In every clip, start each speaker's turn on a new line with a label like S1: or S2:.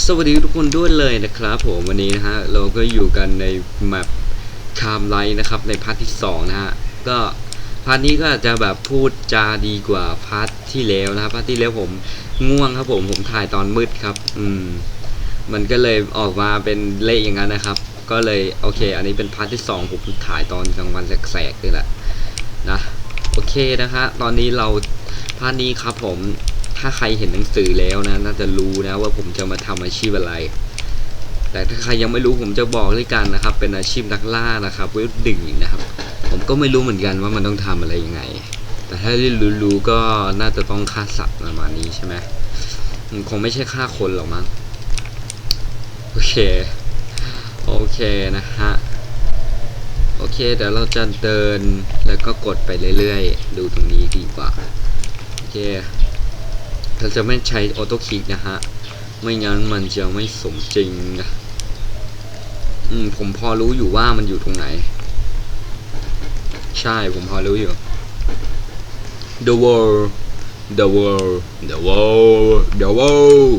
S1: สวัสดีทุกคนด้วยเลยนะครับผมวันนี้นะฮะเราก็อยู่กันในแมปคามไลท์นะครับในพาร์ทที่สองนะฮะก็พาร์ทนี้ก็อาจจะแบบพูดจาดีกว่าพาร์ทที่แล้วนะครับพาร์ทที่แล้วผมง่วงครับผมผมถ่ายตอนมืดครับ อืม มันก็เลยออกมาเป็นเละอย่างนั้นนะครับ ก็เลยโอเค อันนี้เป็นพาร์ทที่สองผมถ่ายตอนกลางวันแสกๆนี่แหละนะโอเคนะคะตอนนี้เราพาร์ทนี้ครับผม ถ้าใครเห็นหนังสือแล้วนะ น่าจะรู้นะว่าผมจะมาทำอาชีพอะไร แต่ถ้าใครยังไม่รู้ผมจะบอกด้วยกันนะครับ เป็นอาชีพนักล่านะครับเวลดึงนะครับ ผมก็ไม่รู้เหมือนกันว่ามันต้องทำอะไรยังไง แต่ถ้าที่รู้ๆก็น่าจะต้องฆ่าสัตว์ประมาณนี้ใช่ไหมมันคงไม่ใช่ฆ่าคนหรอกมั้งโอเค โอเคนะฮะ โอเค เดี๋ยวเราจะเดินแล้วก็กดไปเรื่อยๆ ดูตรงนี้ดีกว่า โอเค เราจะไม่ใช้ออโต้คลิกนะฮะ ไม่งั้นมันจะไม่สมจริงนะอืมผมพอรู้อยู่ว่ามันอยู่ตรงไหน ใช่ผมพอรู้อยู่ The world the world the world the world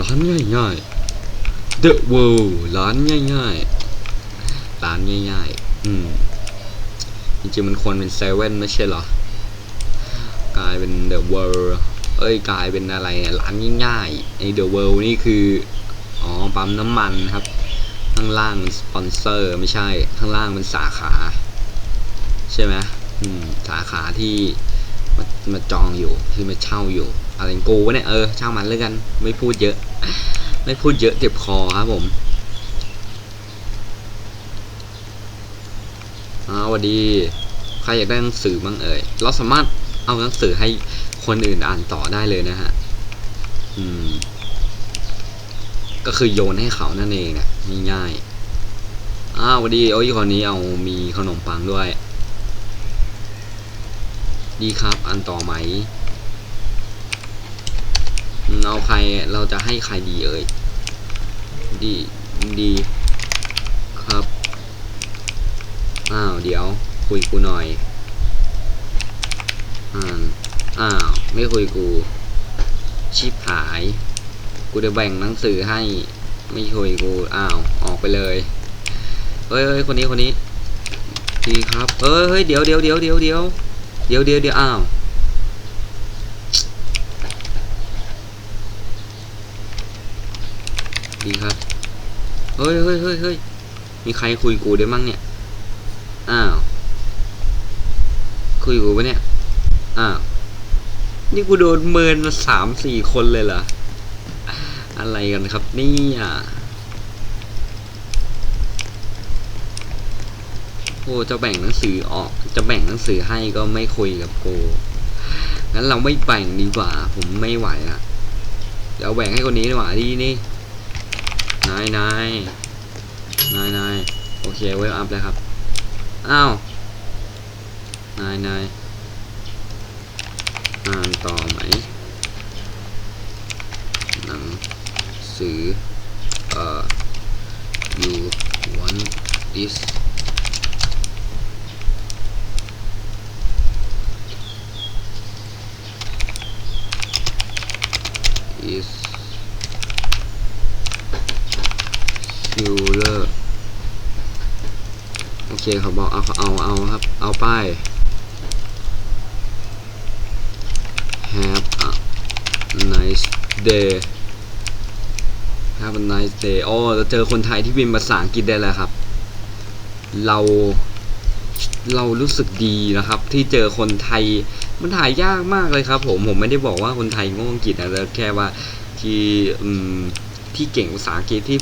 S1: ร้านง่ายๆ The world ร้านง่ายๆ ร้านง่ายๆ อืมจริงๆมันควรเป็นเซเว่นไม่ใช่เหรอกลายเป็น The world เอ้ยกลายเป็นอะไรเนี่ยร้านง่ายๆไอ้ The World นี่คืออ๋อปั๊มน้ำมันครับ ข้างล่างเป็นสปอนเซอร์ไม่ใช่ ข้างล่างเป็นสาขา ใช่ไหมอืมสาขาที่มามาจองอยู่ที่มาเช่าอยู่อะไรงกูวะเนี่ยเออเช่ามันแล้วกัน ไม่พูดเยอะ ไม่พูดเยอะเจ็บคอครับผมอาวสวัสดี ใครอยากได้หนังสือบ้างเอ่ย เราสามารถเอาหนังสือให้ คนอื่นอ่านต่อได้เลยนะฮะ อืม ก็คือโยนให้เขานั่นเองเนะง่ายๆอ้าวสวัสดีโอ้ยคนนี้เอามีขนมปังด้วย ดีครับ อันต่อไหมอืมเอาใครเราจะให้ใครดีเอ่ยดีดีครับ อ้าว เดี๋ยว คุยกูหน่อย อ่า อ้าว ไม่คุยกู ชิบหาย กูจะแบ่งหนังสือให้ ไม่คุยกู อ้าว ออกไปเลยเฮ้ยเฮ้ยคนนี้คนนี้ ดีครับเอ้ยเฮ้ยเดี๋ยวเดี๋ยวเดี๋ยวเดี๋ยวเดี๋ยวเดี๋ยวเดี๋ยวเดี๋ยวอ้าวดีครับ เฮ้ยเฮ้ยเฮ้ยเฮ้ยมีใครคุยกูได้มั่งเนี่ย อ้าว คุยกูปะเนี่ย อ้าว นี่กูโดนเมินมาสามสี่คนเลยเหรอ อะไรกันครับนี่ยโอ้จะแบ่งหนังสือออก จะแบ่งหนังสือให้ก็ไม่คุยกับโก งั้นเราไม่แบ่งดีกว่า ผมไม่ไหวอะ เดี๋ยวแบ่งให้คนนี้ดีกว่าดีนี่ นายนายนายนายโอเคเวลอัพแล้วครับ อ้าว นายนาย อ่านต่อไหม หนังสือเอ่อ you want this is Fuller โอเคเขาบอกเอาเอาเอาครับ เอาป้าย Have a nice day Have a nice day อ๋อเราเจอคนไทยที่พิมพ์ภาษาอังกฤษได้แล้วครับ เราเรารู้สึกดีนะครับ ที่เจอคนไทยมันถ่ายยากมากเลยครับ ผมผมไม่ได้บอกว่าคนไทยโง่อังกฤษนะแต่แค่ว่าที่ที่เก่งภาษาอังกฤษที่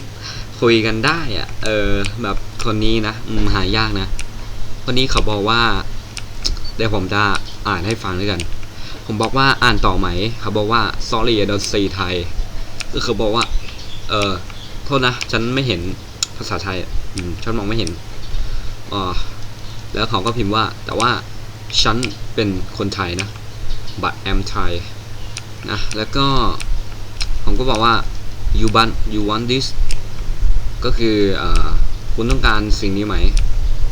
S1: คุยกันได้อะเออแบบคนนี้นะหายากนะคนนี้เขาบอกว่าเดี๋ยวผมจะอ่านให้ฟังด้วยกัน ผมบอกว่าอ่านต่อไหมเขาบอกว่า sorry I don't see Thai ก็คือบอกว่า เออโทษนะ ฉันไม่เห็นภาษาไทยอืมฉันมองไม่เห็นอ๋อแล้วเขาก็พิมพ์ว่า แต่ว่าฉันเป็นคนไทยนะ but am Thai นะแล้วก็ ผมก็บอกว่า you want you want this ก็คืออ่อคุณต้องการสิ่งนี้ไหม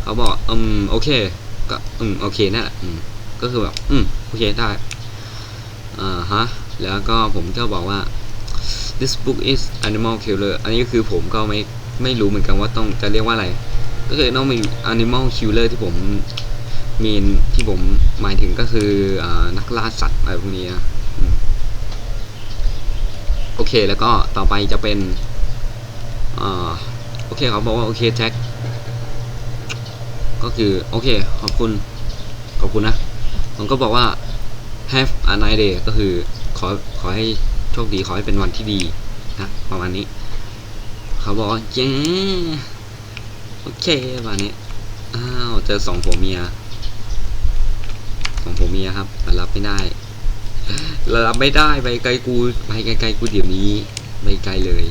S1: เขาบอก อืม โอเค ก็ อืม โอเคนั่นแหละ อืม ก็คือแบบ อืม โอเค ได้ อ่าฮะแล้วก็ผมก็บอกว่า this book is animal killer อันนี้คือผมก็ไม่ไม่รู้เหมือนกันว่าต้องจะเรียกว่าอะไร ก็คือต้องมี animal killer ที่ผมมีนที่ผมหมายถึงก็คืออนักล่าสัตว์อะไรพวกนี้นะอโอเคแล้วก็ต่อไปจะเป็นอโอเคเขาบอกว่าโอเคแจ็คก็คือโอเคขอบคุณขอบคุณนะผมก็บอกว่า have a nice day ก็คือขอขอให้โชคดีขอให้เป็นวันที่ดีนะประมาณนี้ เขาบอกว่าเย้โอเคประมาณนี้อ้าวเจอสองผัวเมียสองผัวเมียครับรับไม่ได้รับไม่ได้ไปไกลกูไปไกลๆกูเดี๋ยวนี้ไปไกลเลย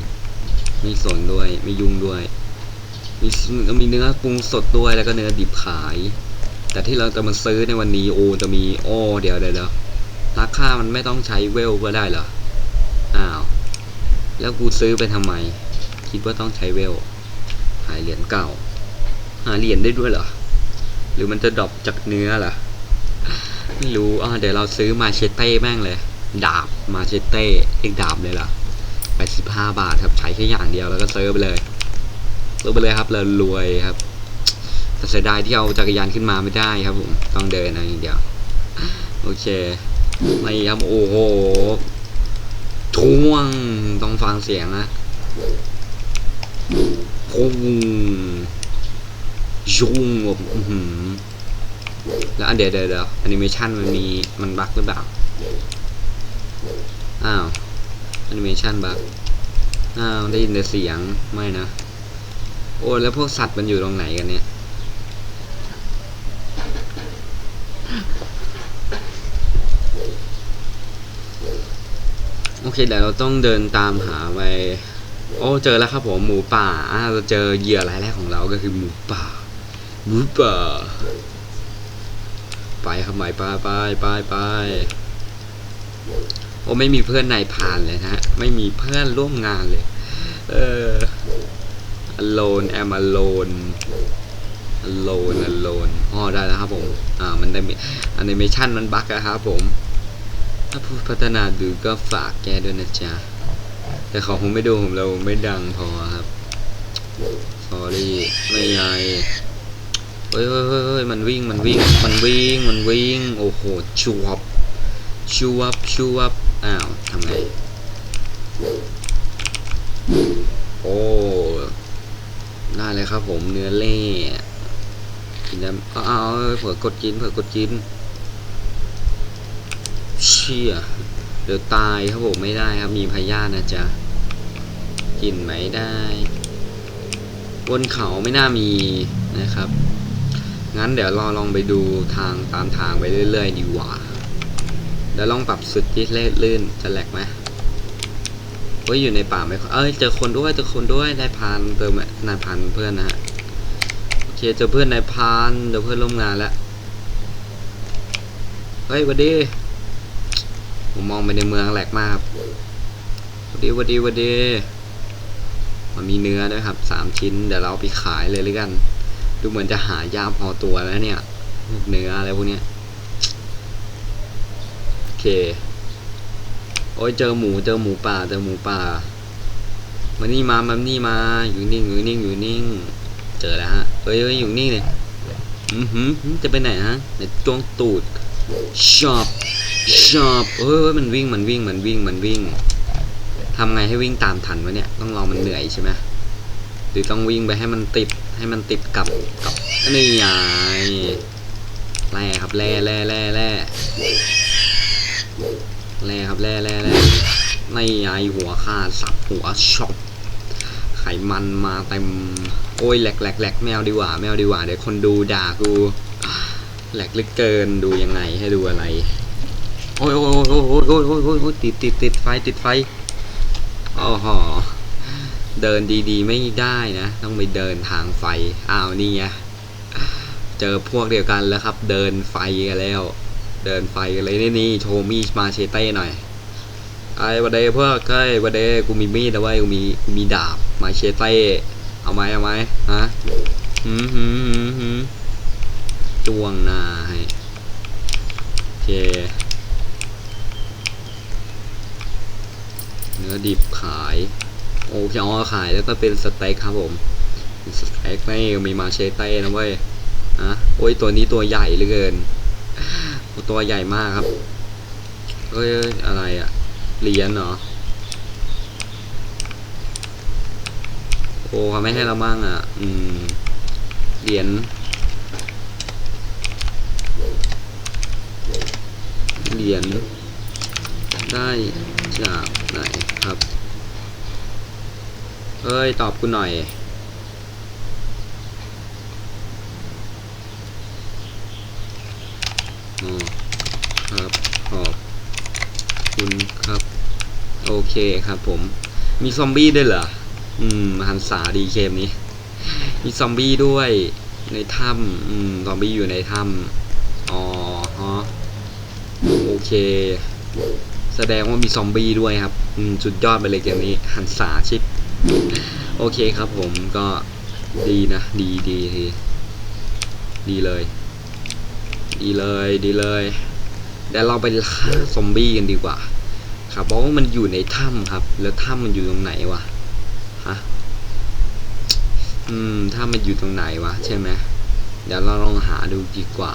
S1: ไม่สนด้วยไม่ยุ่งด้วยมีมีเนื้อปรุงสดด้วยแล้วก็เนื้อดิบขาย แต่ที่เราจะมาซื้อในวันนี้โอจะมีโอ้เดี๋ยวเดี๋ยวเดี๋ยว ราคามันไม่ต้องใช้เวลก็ได้เหรอ อ้าว แล้วกูซื้อไปทำไม คิดว่าต้องใช้เวล หายเหรียญเก่า หาเหรียญได้ด้วยเหรอ หรือมันจะดรอปจากเนื้อล่ะไม่รู้อ่าเดี๋ยวเราซื้อมาเชเต้แม่งเลย ดาบมาเชเต้เอกดาบเลยล่ะแปดสิบห้าบาทครับ ใช้แค่อย่างเดียวแล้วก็ซื้อไปเลยซื้อไปเลยครับ เรารวยครับแต่เสียดายที่เอาจักรยานขึ้นมาไม่ได้ครับผม ต้องเดินเอาอย่างเดียว โอเค ไม่ครับโอ้โหท่วงต้องฟังเสียงนะพุ่งยุ่งแบบแล้วเดี๋ยวเดี๋ยวเดี๋ยวแอนิเมชันมันมีมันบั๊กหรือเปล่า อ้าวแอนิเมชันบั๊กอ้าวได้ยินแต่เสียงไม่นะ โอ้แล้วพวกสัตว์มันอยู่ตรงไหนกันเนี่ย เคเดี๋ยวเราต้องเดินตามหาไปโอ้เจอแล้วครับผมหมูป่าอ่าเราเจอเหยื่อรายแรกของเราก็คือหมูป่าหมูป่าไปครับหมายไปไปไปไปโอ้ไม่มีเพื่อนนายพานเลยนะฮะไม่มีเพื่อนร่วมงานเลย เออ alone am alone alone alone อ๋อได้แล้วครับผม อ่า มันได้มีแอนิเมชันมันบั๊กอะครับผม ถ้าผู้พัฒนาดูก็ฝากแกด้วยนะจ๊ะ แต่เขาคงไม่ดูผมเราไม่ดังพอครับ sorry ไม่ไงเฮ้ยเฮ้ยเฮ้ยเฮ้ยมันวิ่งมันวิ่งมันวิ่งมันวิ่งโอ้โหชูวับชูวับชูวับอ้าวทำไงโอ้ได้เลยครับผมเนื้อเล่กินได้อ้าวอ้าวเผื่อกดกินเผื่อกดกิน ชี่ยเดี๋ยวตายครับผมไม่ได้ครับมีพยาธินะจ๊ะกินไม่ได้ บนเขาไม่น่ามีนะครับ งั้นเดี๋ยวรอลองไปดูทางตามทางไปเรื่อย ๆ ดีกว่าเดี๋ยวลองปรับสุดที่เล่ลื่นจะแหลกไหมเฮ้ยอยู่ในป่าไม่เอ้ยเจอคนด้วยเจอคนด้วยได้พานเติมนายพานเพื่อนนะฮะโอเคเจอเพื่อนนายพานเจอเพื่อนร่วมงานแล้วเฮ้ยวัดดี ผมมองไปในเมืองแหลกมากครับวัดดีหวัดดีหวัดดีมันมีเนื้อด้วยครับสามชิ้น เดี๋ยวเราไปขายเลยแล้วกัน ดูเหมือนจะหายากพอตัวแล้วเนี่ย เนื้ออะไรพวกเนี้ยโอเค โอ้ยเจอหมูเจอหมูป่าเจอหมูป่ามานี่มามานี่มาอยู่นิ่งอยู่นิ่งอยู่นิ่ง เจอแล้วฮะเอ้ยเอ้ยอยู่นิ่งเลยอือหือจะไปไหนฮะในจ้วงตูดชอบ ชอบเอ้ยมันวิ่งมันวิ่งมันวิ่งมันวิ่งทำไงให้วิ่งตามทันวะเนี่ยต้องรอมันเหนื่อยใช่ไหมหรือต้องวิ่งไปให้มันติดให้มันติดกับกับนี่ไงแร่ครับแร่แร่แร่แร่แร่ครับแร่แร่แร่นี่ไงหัวขาดสับหัวช็อปไขมันมาเต็มโอ้ยแหลกแหลกแหลกแมวดีกว่าแมวดีกว่าเดี๋ยวคนดูด่ากูแหลกลึกเกินดูยังไงให้ดูอะไร อ้ยโอ้ยโอ้ยโอ้ยโอ้ยโอ้ยโอ้ยโอ้ยติดติดติดไฟติดไฟอ๋อหอเดินดีๆ ไม่ได้นะ ต้องไปเดินทางไฟอ้าวนี่ไงเจอพวกเดียวกันแล้วครับ เดินไฟกันแล้ว เดินไฟกันเลยนี่นี่โชว์มีมาเชเต้หน่อยไอ้วันเดย์พวกเฮ้วันเดย์กูมีมีดนะเว้กูมีกูมีดาบมาเชเต้เอาไหมเอาไหมฮะหืมหืมหืมหืมจ้วงหน้าให้โอเค เนื้อดิบขาย โอเคอ๋อขายแล้วก็เป็นสเต็กครับผมสเต็กนี่มีมาเชเต้นะเว้ยอะโอ้ยตัวนี้ตัวใหญ่เหลือเกิน ตัวใหญ่มากครับเอ้ยอะไรอะเหรียญเหรอโอ้เขาไม่ให้เรามั่งอะ อืม เหรียญ เหรียญ ได้จาก ไหนครับ เอ้ย ตอบกูหน่อยอ๋อครับ ขอบคุณครับ โอเคครับผม มีซอมบี้ด้วยเหรอ อืมหันษาดีเกมนี้ มีซอมบี้ด้วย ในถ้ำอืม ซอมบี้อยู่ในถ้ำอ๋อฮะโอเค สดงว่ามีซอมบี้ด้วยครับอืสุดยอดไปเลยเกมนี้ หันษาชิป โอเคครับผมก็ดีนะ ดีดีดีดีเลย ดีเลยดีเลยเดี๋ยวเราไปล่าซอมบี้กันดีกว่า ครับเพราะว่ามันอยู่ในถ้ำครับ แล้วถ้ำมันอยู่ตรงไหนวะฮะอืมถ้ามันอยู่ตรงไหนวะใช่ไหมเดี๋ยวเราลองหาดูดีกว่า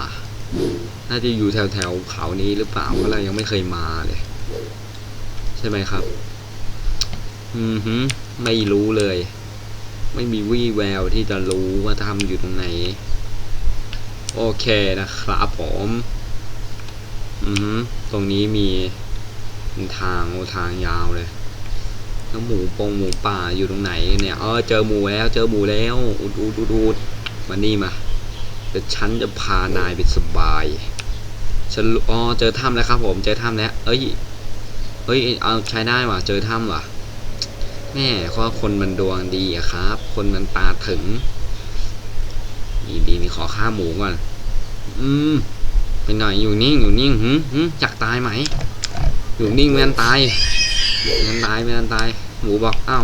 S1: น่าจะอยู่แถวแถวเขานี้หรือเปล่าเพราะเรายังไม่เคยมาเลย ใช่ไหมครับ อืมฮึไม่รู้เลย ไม่มีวี่แววที่จะรู้ว่าถ้ำอยู่ตรงไหน โอเคนะครับผม อือฮึตรงนี้มีทางโอทางยาวเลยแล้วหมูปงหมูป่าอยู่ตรงไหนเนี่ย เออเจอหมูแล้ว เจอหมูแล้ว อุดอุดอุดอุดมานี่มาเดี๋ยวฉันจะพานายไปสบาย ฉัน อ๋อ เจอถ้ำแล้วครับผม เจอถ้ำแล้ว เอ้ย เฮ้ยเอาใช้ได้ว่ะเจอถ้ำว่ะแม่เพราะคนมันดวงดีอะครับ คนมันตาถึงดีดีนี่ขอข้าหมูก่อนอืมไปหน่อยอยู่นิ่งอยู่นิ่งหืมหืมอยากตายไหม อยู่นิ่งไม่ทันตายไม่ทันตายไม่ทันตาย หมูบอกอ้าว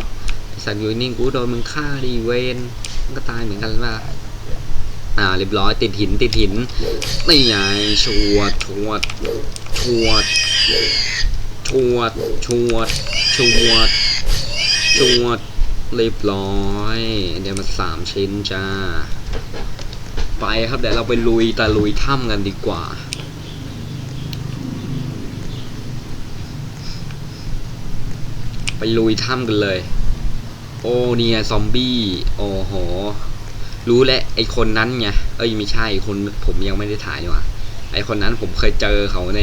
S1: สัตว์อยู่นิ่งกูโดนมึงฆ่าดิเวนมันก็ตายเหมือนกันป่ะอ่าเรียบร้อยติดหินติดหินนี่ไงชวดชวดชวดช วดชวดชวดชวดเรียบร้อย เดี๋ยวมาสามชิ้นจ้า ไปครับเดี๋ยวเราไปลุยตะลุยถ้ำกันดีกว่าไปลุยถ้ำกันเลย โอ้เนี่ยซอมบี้ โอ้โห รู้แล้วไอคนนั้นไง เอ้ยไม่ใช่คนผมยังไม่ได้ถ่ายนี่หว่าไอคนนั้นผมเคยเจอเขาใน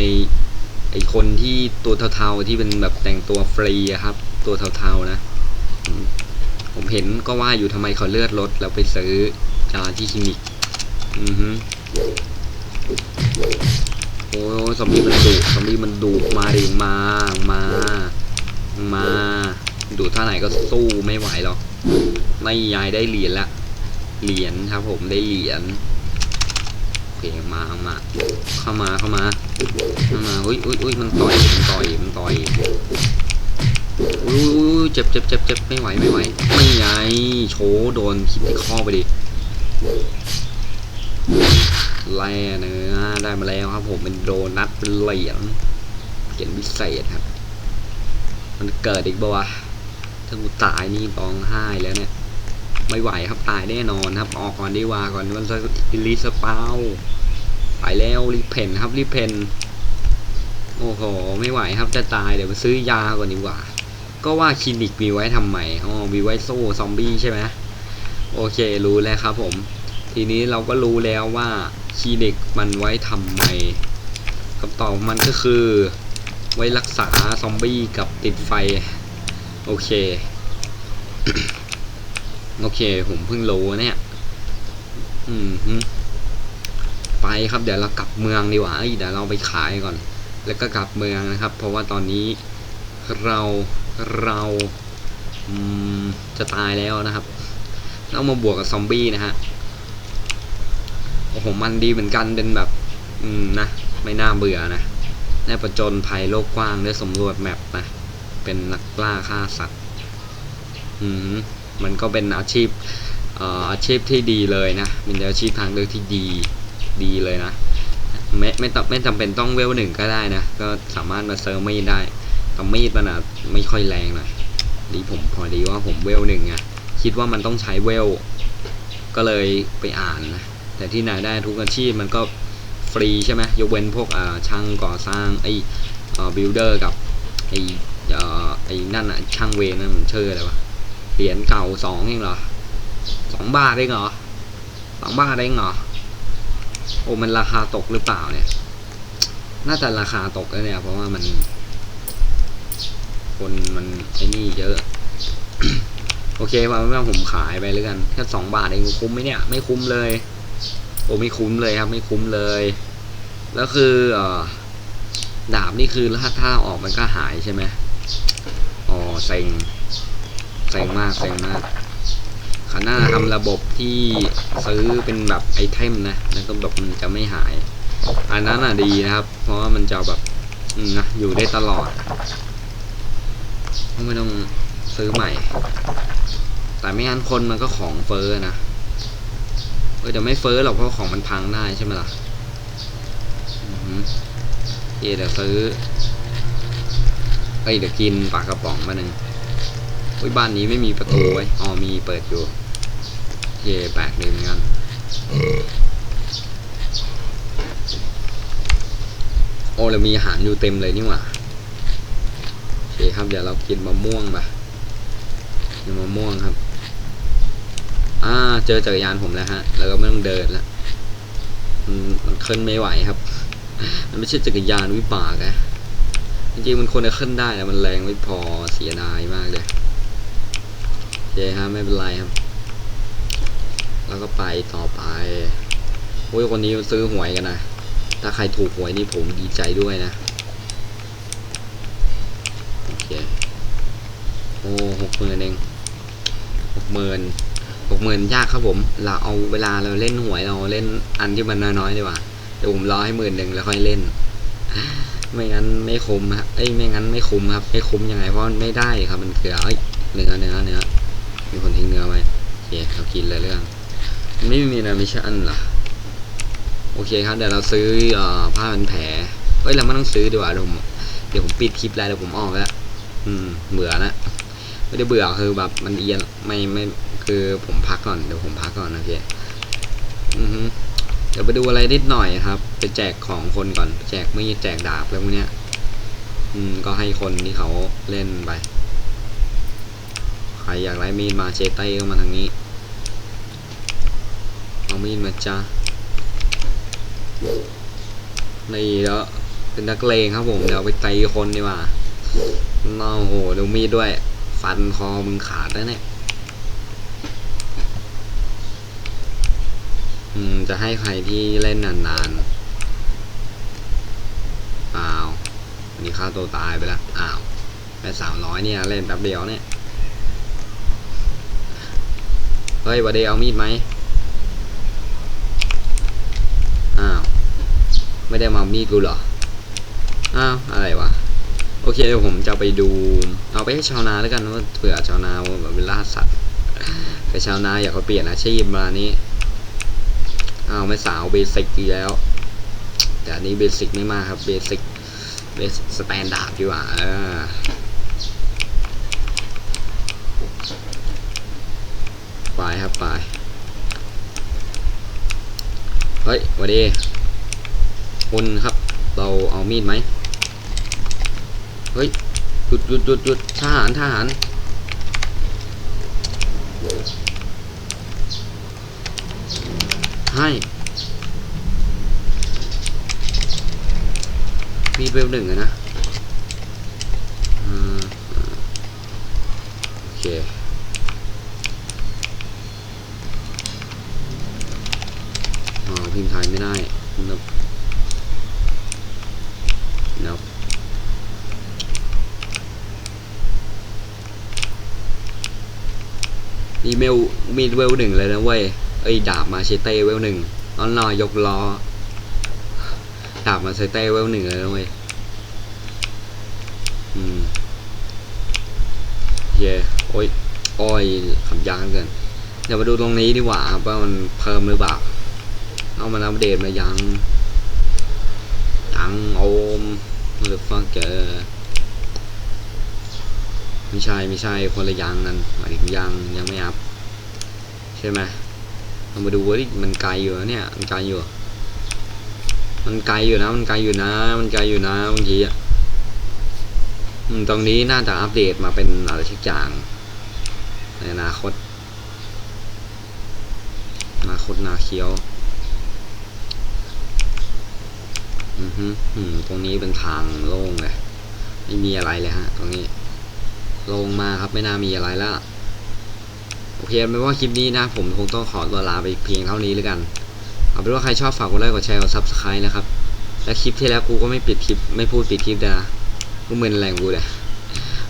S1: ไอคนที่ตัวเทาๆที่เป็นแบบแต่งตัวฟรีอะครับ ตัวเทาๆนะ ผมเห็นก็ว่าอยู่ทำไมเขาเลือดลดแล้วไปซื้อยาที่คลินิก อือฮึโอ้ยซอมบี้มันดุซอมบี้มันดุมาดิมามา มาดุเท่าไหร่ก็สู้ไม่ไหวหรอกไม่ยายได้เหรียญละเหรียญครับผมได้เหรียญ เคมาเอามาเข้ามาเข้ามาเข้ามาอุ้ยอุ้ยอุ้ยมันต่อยมันต่อยมันต่อยอุ้ยอุ้ยอุ้ยเจ็บเจ็บเจ็บเจ็บไม่ไหวไม่ไหวไม่ไงโชว์โดนคิดที่ข้อไปดิแล่เนื้อได้มาแล้วครับผมเป็นโดนัทเป็นเหรียญเขียนพิเศษครับ มันเกิดอีกบ่วะถ้ากูตายนี่ร้องไห้แล้วเนี่ย ไม่ไหวครับตายแน่นอนครับ ออกก่อนดีกว่าก่อนมันจะรีสปาวไปแล้วรีเพนครับรีเพนโอ้โห ไม่ไหวครับจะตายเดี๋ยวไปซื้อยาก่อนดีกว่า ก็ว่าคลินิกมีไว้ทำไมอ๋อมีไว้สู้ซอมบี้ใช่ไหมโอเครู้แล้วครับผม ทีนี้เราก็รู้แล้วว่าคลินิกมันไว้ทำไมคำตอบมันก็คือ ไว้รักษาซอมบี้กับติดไฟ โอเค โอเค ผมเพิ่งรู้เนี่ย อืมไปครับเดี๋ยวเรากลับเมืองดีกว่าเอ้ยเดี๋ยวเราไปขายก่อน แล้วก็กลับเมืองนะครับ เพราะว่าตอนนี้เราเราจะตายแล้วนะครับต้องมาบวกกับซอมบี้นะฮะโอ้โหมันดีเหมือนกันเป็นแบบ อืมนะไม่น่าเบื่อนะได้ประจนภัยโลกกว้างได้สำรวจแมปนะเป็นนักล่าฆ่าสัตว์ อืม มันก็เป็นอาชีพอาชีพที่ดีเลยนะเป็นอาชีพทางเลือกที่ดีดีเลยนะ ไม่ไม่ต้องไม่จำเป็นต้องเวลหนึ่งก็ได้นะ ก็สามารถมาเซิร์ฟไม่ได้ตแต่มีดมันอะไม่ค่อยแรงหน่อยดีผมพอดีว่าผมเวลหนึ่งไงคิดว่ามันต้องใช้เวล ก็เลยไปอ่านนะแต่ที่ไหนได้ทุกอาชีพมันก็ฟรีใช่ไหมยกเว้นพวกช่างก่อสร้างไอ้บิลเดอร์กับไอ้เอ่อไอ้นั่นอะช่างเวนั่นมันชื่ออะไรวะ เหรียญเก่าสองเองเหรอสองบาทเองเหรอสองบาทเองเหรอโอ้มันราคาตกหรือเปล่าเนี่ย น่าจะราคาตกแล้วเนี่ย เพราะว่ามัน คนมันไอ้นี่เยอะ โอเคว่าไม่ว่าผมขายไปแล้วกันแค่สองบาทเองคุ้มไหมเนี่ย ไม่คุ้มเลย โอ้ไม่คุ้มเลยครับ ไม่คุ้มเลย แล้วคือเออดาบนี่คือถ้าถ้าออกมันก็หายใช่ไหมอ๋อเซ็ง เซ็งมากเซ็งมากขาน่าทำระบบที่ซื้อเป็นแบบไอเทมนะแล้วก็แบบมันจะไม่หาย อันนั้นอะดีนะครับ เพราะว่ามันจะแบบอืมนะอยู่ได้ตลอด ไม่ต้องซื้อใหม่ แต่ไม่งั้นคนมันก็ของเฟ้อนะเออเดี๋ยวไม่เฟ้อหรอกเพราะของมันพังได้ใช่ไหมล่ะอือหือโอเคเดี๋ยวซื้อเอ้ยเดี๋ยวกินปลากระป๋องมาหนึ่ง อุ้ยบ้านนี้ไม่มีประตูไว้ยอ๋อมีเปิดอยู่โอเคแปลกดีเหมือนกันโอ้เรามีอาหารอยู่เต็มเลยนี่หว่าโอเคครับเดี๋ยวเรากินมะม่วงไปกินมะม่วงครับ อ่า เจอจักรยานผมแล้วฮะ แล้วก็ไม่ต้องเดินแล้วมันมันขึ้นไม่ไหวครับ มันไม่ใช่จักรยานวิบากนะจริงๆมันควรจะขึ้นได้แต่มันแรงไม่พอเสียดายมากเลยโอ เคฮะไม่เป็นไรครับ แล้วก็ไปต่อไปโอ้ยคนนี้ซื้อหวยกันนะ ถ้าใครถูกหวยนี่ผมดีใจด้วยนะ โอเค โอ้หกหมื่นเองหกหมื่นหกหมื่นยากครับผม เราเอาเวลาเราเล่นหวยเราเล่นอันที่มันน้อยๆดีกว่าเดี๋ยวผมรอให้หมื่นหนึ่งแล้วค่อยเล่น ไม่งั้นไม่คุ้มครับเอ้ยไม่งั้นไม่คุ้มครับ ไม่คุ้มยังไงเพราะไม่ได้ครับมันเกลือเอ้ยเนื้อเนื้อเนื้อ มีคนทิ้งเนื้อไว้โอเคเรากินเลยเรื่อง ไม่มีนะมิชั่นหรอโอเคครับเดี๋ยวเราซื้ออผ้าพันแผลเฮ้ยเราไม่ต้องซื้อดีกว่าเดี๋ยวผมเดี๋ยวผมปิดคลิปแล้วเดี๋ยวผมออกแล้วอืมเบื่อแล้วไม่ได้เบื่อคือแบบมันเอียนไม่ไม่คือผมพักก่อนเดี๋ยวผมพักก่อนนะพี่อือฮึเดี๋ยวไปดูอะไรนิดหน่อยครับ ไปแจกของคนก่อน แจกไม่แจกดาบแล้วพวกเนี้ย อืมก็ให้คนที่เขาเล่นไป รอยากไล่มีดมาเชเต้ก็มาทางนี้เอามีดมาจ้านี่แล้วเป็นนักเลงครับผมเดี๋ยวไปตีคนดีกว่าน่าโอ้โหดูมีดด้วย ฟันคอมึงขาดแล้วเนี่ยอืมจะให้ใครที่เล่นนานๆอ้าวนี่ฆ่าตัวตายไปแล้วอ้าวแค่สามร้อยเนี่ย เล่นแป๊บเดียวเนี่ย เฮ้ยวันเดียวเอามีดไหมอ้าว ไม่ได้มามีดกูเหรอ อ้าว อะไรวะ โอเคเดี๋ยวผมจะไปดู เอาไปให้ชาวนาแล้วกันว่าเผื่อชาวนาแบบเป็นล่าสัตว์แต่ชาวนาอยากเปลี่ยนอาชีพมานี้อ้าวไม่สาวเบสิกอีแล้ว แต่อันนี้เบสิกไม่มากครับ เบสิกเบสิกสแตนดาร์ดดีกว่า เออ ไปครับไปเฮ้ยวัสดีคุณครับ เราเอามีดไหมเฮ้ยหยุดหยุดหยุดหยุดทหารทหารให้มีเวลหนึ่งนะอ่าโอเค อ๋อพิมพ์ไทยไม่ได้นับนับอีเม ลมีเวลหนึ่งเลยนะเว้ยเอ้ยดาบมาเชเต้เวลหนึ่งนอนรอยกล้อดาบมาเชเต้เวลหนึ่งเลยนะเว้ยอืมเย่โอ้ยโอ้ยคำยากเกินเดี๋ยวมาดูตรงนี้ดีกว่าครับว่ามันเพิ่มหรือเปล่าเอามันอัปเดตมายังยังโอมหรือฟังเกอไม่ใช่ไม่ใช่คนละยังกันหมายถึงยังยังไม่อัพ ใช่ไหมเรามาดูว่ามันไกลอยู่เนี่ย มันไกลอยู่ มันไกลอยู่นะ มันไกลอยู่นะ มันไกลอยู่นะบางทีอะตรงนี้น่าจะอัปเดตมาเป็นอะไรสักอย่างในอนาคตอนาคตนาเคี้ยว อือฮึอืมตรงนี้เป็นทางโล่งเลย ไม่มีอะไรเลยฮะ ตรงนี้ โล่งมากครับ ไม่น่ามีอะไรแล้ว โอเคไม่ว่าคลิปนี้นะ ผมคงต้องขอตัวลาไปเพียงเท่านี้แล้วกัน เอาเป็นว่าใครชอบฝากกดไลค์กดแชร์กดซับสไครต์นะครับ และคลิปที่แล้วกูก็ไม่ปิดคลิปไม่พูดปิดคลิปนะกูมึนแรงกูเลย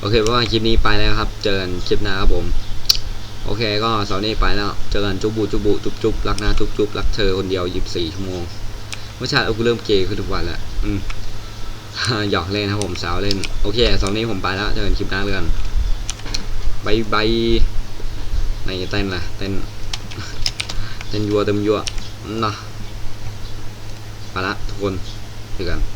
S1: โอเคเพราะว่าคลิปนี้ไปแล้วครับ เจอกันคลิปหน้าครับผม โอเคก็สาร์นี้ไปแล้ว เจอกันจุบบุจุบบุจุบจุบรักนะจุบจุบรักเธอคนเดียวยีิบสี่ชั่วโมงเมื่อเช้ากูเริ่มเกย์ขึ้นทุกวันแล้วอืมหยอกเล่นครับผมสาวเล่น โอเคสาร์นี้ผมไปแล้ว เจอกันคลิปหน้าเรือนบายบาย ในเต้นละเต้นเต้นยัวเต็มยัวนะไปละทุกคนเจอกัน